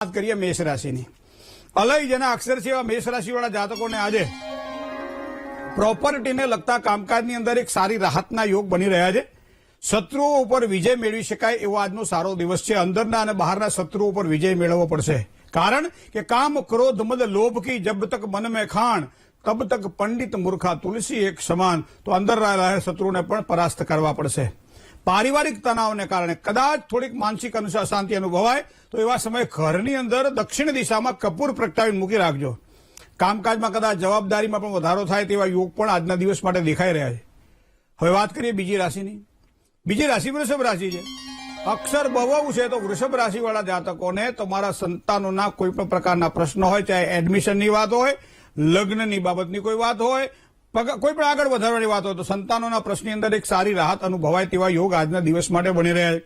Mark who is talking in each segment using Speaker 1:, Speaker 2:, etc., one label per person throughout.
Speaker 1: વાત કરીએ મેષ રાશિની. અલય જેના અક્ષર છે એવા મેષ રાશિવાળા જાતકોને આજે પ્રોપર્ટીને લગતા કામકાજની અંદર એક સારી રાહતના યોગ બની રહ્યા છે. શત્રુઓ ઉપર વિજય મેળવી શકાય એવો આજનો સારો દિવસ છે. અંદરના અને બહારના શત્રુઓ ઉપર વિજય મેળવવો પડશે. કારણ કે કામ, ક્રોધ, મદ, લોભ કી જબ તક મન મેં ખાણ, તબ તક પંડિત મૂર્ખા તુલસી એક સમાન. તો અંદર રહેલા શત્રુને પણ પરાસ્ત કરવા પડશે. પારિવારિક તણાવને કારણે કદાચ થોડીક માનસિક અનુસાર શાંતિ અનુભવાય, તો એવા સમયે ઘરની અંદર દક્ષિણ દિશામાં કપૂર પ્રગટાવીને મૂકી રાખજો. કામકાજમાં કદાચ જવાબદારીમાં પણ વધારો થાય તેવા યોગ પણ આજના દિવસ માટે દેખાઈ રહ્યા છે. હવે વાત કરીએ બીજી રાશિની. બીજી રાશિ વૃષભ રાશિ છે. અક્ષર બહુ છે તો વૃષભ રાશિવાળા જાતકોને તમારા સંતાનોના કોઈ પણ પ્રકારના પ્રશ્નો હોય, ચાહે એડમિશનની વાત હોય, લગ્નની બાબતની કોઈ વાત હોય કોઈ પણ આગળ વધારવાની વાત હોય તો સંતાનોના પ્રશ્નની અંદર એક સારી રાહત અનુભવાય તેવા યોગ આજના દિવસ માટે બની રહ્યા છે.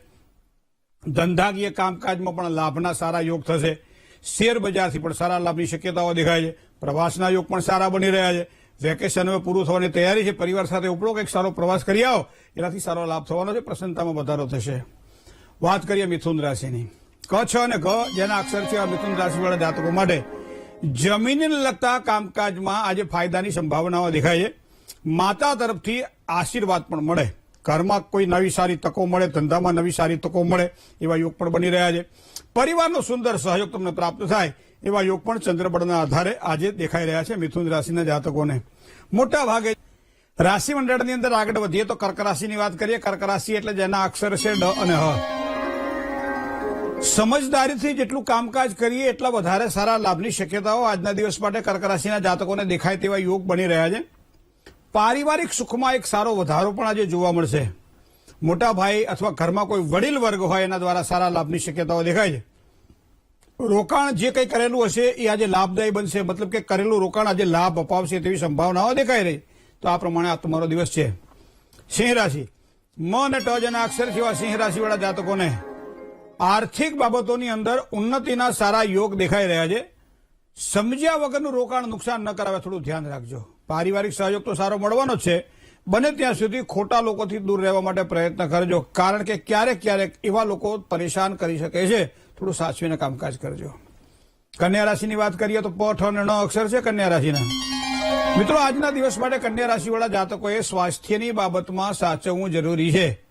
Speaker 1: ધંધાકીય કામકાજમાં પણ લાભના સારા યોગ થશે. શેર બજારથી પણ સારા લાભની શક્યતાઓ દેખાય છે. પ્રવાસના યોગ પણ સારા બની રહ્યા છે. વેકેશન હવે પૂરું થવાની તૈયારી છે. પરિવાર સાથે ઉપડો કંઈક સારો પ્રવાસ કરી આવો. એનાથી સારો લાભ થવાનો છે. પ્રસન્નતામાં વધારો થશે. વાત કરીએ મિથુન રાશિની. ક, છ અને ઘ જેના અક્ષર છે આ મિથુન રાશિવાળા જાતકો માટે. જમીનને લગતા કામકાજમાં આજે ફાયદાની સંભાવનાઓ દેખાય છે. માતા તરફથી આશીર્વાદ પણ મળે. ઘરમાં કોઈ નવી સારી તકો મળે, ધંધામાં નવી સારી તકો મળે, એવા યોગ પણ બની રહ્યા છે. પરિવારનો સુંદર સહયોગ તમને પ્રાપ્ત થાય, એવા યોગ પણ ચંદ્રબળના આધારે આજે દેખાઈ રહ્યા છે મિથુન રાશિના જાતકોને. મોટા ભાગે રાશિ મંડળની અંદર આગળ વધીએ તો કર્ક રાશિની વાત કરીએ. કર્ક રાશિ એટલે જેના અક્ષર છે ડ અને હ. સમજદારીથી જેટલું કામકાજ કરીએ, એટલા વધારે સારા લાભની શક્યતાઓ આજના દિવસ માટે કર્ક રાશિના જાતકોને દેખાય તેવા યોગ બની રહ્યા છે. પારિવારિક સુખમાં એક સારો વધારો પણ આજે જોવા મળશે. મોટા ભાઈ અથવા ઘરમાં કોઈ વડીલ વર્ગ હોય, એના દ્વારા સારા લાભની શક્યતાઓ દેખાય છે. રોકાણ જે કંઈ કરેલું હશે, એ આજે લાભદાયી બનશે. મતલબ કે કરેલું રોકાણ આજે લાભ અપાવશે તેવી સંભાવનાઓ દેખાઈ રહી. તો આ પ્રમાણે આ તમારો દિવસ છે. સિંહ રાશિ. મ અને ટ જેના અક્ષર જેવા સિંહ રાશિવાળા જાતકોને આર્થિક બાબતોની અંદર ઉન્નતિના સારા યોગ દેખાઈ રહ્યા છે. સમજ્યા વગરનું રોકાણ નુકસાન ન કરાવે થોડું ધ્યાન રાખજો. પારિવારિક સહયોગ તો સારો મળવાનો છે. બને ત્યાં સુધી ખોટા લોકોથી દૂર રહેવા માટે પ્રયત્ન કરજો. કારણ કે ક્યારેક ક્યારેક એવા લોકો પરેશાન કરી શકે છે. થોડું સાચવીને કામકાજ કરજો. કન્યા રાશિની વાત કરીએ તો પ ઠ અને ણ અક્ષર છે કન્યા રાશિના. મિત્રો, આજના દિવસ માટે કન્યા રાશિવાળા જાતકોએ સ્વાસ્થ્યની બાબતમાં સાચવવું જરૂરી છે.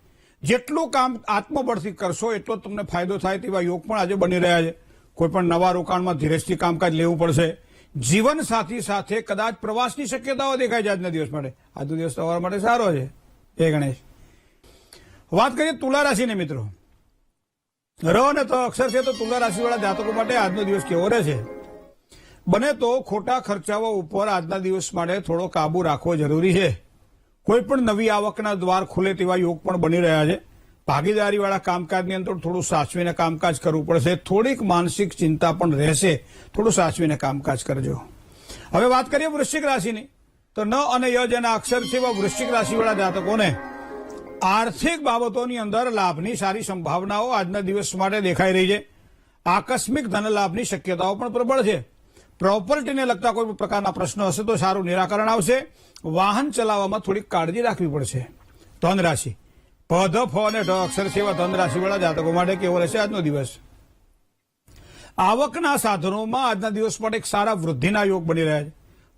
Speaker 1: જેટલું કામ આત્મબળથી કરશો, એટલો તમને ફાયદો થાય તેવા યોગ પણ આજે બની રહ્યા છે. કોઈ પણ નવા રોકાણમાં ધીરજથી કામકાજ લેવું પડશે. જીવન સાથી સાથે કદાચ પ્રવાસની શક્યતાઓ દેખાય છે આજના દિવસ માટે. આજનો દિવસ તમારા માટે સારો છે. એ ગણેશ. વાત કરીએ તુલા રાશિને મિત્રો. ર અને તો અક્ષર છે તો તુલા રાશિવાળા જાતકો માટે આજનો દિવસ કેવો રહેશે બને તો ખોટા ખર્ચાઓ ઉપર આજના દિવસ માટે થોડો કાબુ રાખવો જરૂરી છે. કોઈ પણ નવી આવકના દ્વાર ખુલે તેવા યોગ પણ બની રહ્યા છે. ભાગીદારીવાળા કામકાજની અંદર થોડું સાચવીને કામકાજ કરવું પડશે. થોડીક માનસિક ચિંતા પણ રહેશે. થોડું સાચવીને કામકાજ કરજો. હવે વાત કરીએ વૃશ્ચિક રાશિની. તો ન અને ય જેના અક્ષર છે એવા વૃશ્ચિક રાશિવાળા જાતકોને આર્થિક બાબતોની અંદર લાભની સારી સંભાવનાઓ આજના દિવસ માટે દેખાઈ રહી છે. આકસ્મિક ધન લાભની શક્યતાઓ પણ પ્રબળ છે. પ્રોપર્ટીને લગતા કોઈ પ્રકારના પ્રશ્નો હશે તો સારું નિરાકરણ આવશે. વાહન ચલાવવામાં થોડીક કાળજી રાખવી પડશે. ધન રાશિ પ ફ અને ઢ અક્ષર સેવા ધનરાશિવાળા ધન રાશિવાળા જાતકો માટે કેવો રહેશે આજનો દિવસ? આવકના સાધનોમાં આજના દિવસ માટે એક સારા વૃદ્ધિના યોગ બની રહ્યા છે.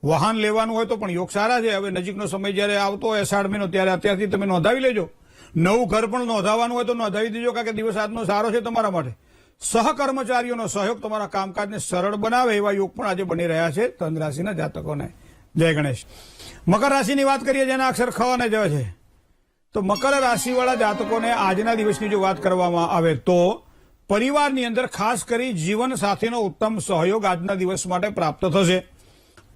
Speaker 1: વાહન લેવાનું હોય તો પણ યોગ સારા છે. હવે નજીકનો સમય જ્યારે આવતો હોય, અષાઢ મહિનો, ત્યારે અત્યારથી તમે નોંધાવી લેજો. નવું ઘર પણ નોંધાવવાનું હોય તો નોંધાવી દેજો, કારણ કે દિવસ આજનો સારો છે તમારા માટે. સહકર્મચારીઓનો સહયોગ તમારા કામકાજને સરળ બનાવે એવા યોગ પણ આજે બની રહ્યા છે ધન રાશિના જાતકોને. જય ગણેશ. મકર રાશિની વાત કરીએ જેના અક્ષર ખ અને જ છે. તો મકર રાશિવાળા જાતકોને આજના દિવસની જો વાત કરવામાં આવે તો પરિવારની અંદર ખાસ કરી જીવન સાથેનો ઉત્તમ સહયોગ આજના દિવસ માટે પ્રાપ્ત થશે.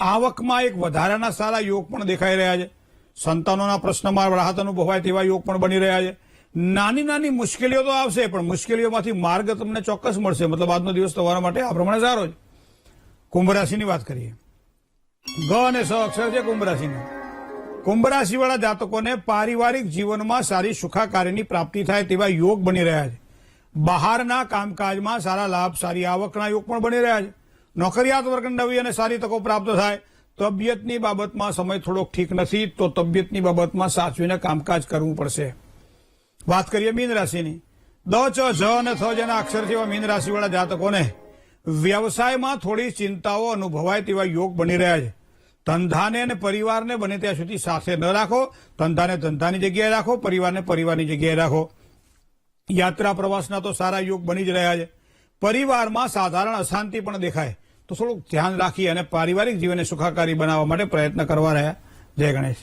Speaker 1: આવકમાં એક વધારાના સારા યોગ પણ દેખાઈ રહ્યા છે. સંતાનોના પ્રશ્નમાં રાહત અનુભવાય તેવા યોગ પણ બની રહ્યા છે. નાની નાની મુશ્કેલીઓ તો આવશે, પણ મુશ્કેલીઓમાંથી માર્ગ તમને ચોક્કસ મળશે. મતલબ આજનો દિવસ તમારા માટે આ પ્રમાણે સારો છે. કુંભ રાશિની વાત કરીએ. ગ અને સ અક્ષર છે કુંભ રાશિના. કુંભ રાશિવાળા જાતકોને પારિવારિક જીવનમાં સારી સુખાકારીની પ્રાપ્તિ થાય તેવા યોગ બની રહ્યા છે. બહારના કામકાજમાં સારા લાભ, સારી આવકના યોગ પણ બની રહ્યા છે. નોકરિયાત વર્ગને નવી અને સારી તકો પ્રાપ્ત થાય. તબિયતની બાબતમાં સમય થોડોક ઠીક નથી, તો તબિયતની બાબતમાં સાચવીને કામકાજ કરવું પડશે. વાત કરીએ મીન રાશિની. દ ચ જ અને થ જેના અક્ષર જેવા મીન રાશિવાળા જાતકોને વ્યવસાયમાં થોડી ચિંતાઓ અનુભવાય તેવા યોગ બની રહ્યા છે. ધંધાને અને પરિવારને બને ત્યાં સુધી સાથે ન રાખો. ધંધાને ધંધાની જગ્યાએ રાખો, પરિવારને પરિવારની જગ્યાએ રાખો. યાત્રા પ્રવાસના તો સારા યોગ બની જ રહ્યા છે. પરિવારમાં સાધારણ અશાંતિ પણ દેખાય. તો થોડુંક ધ્યાન રાખી અને પારિવારિક જીવનને સુખાકારી બનાવવા માટે પ્રયત્ન કરવા રહ્યા. જય ગણેશ.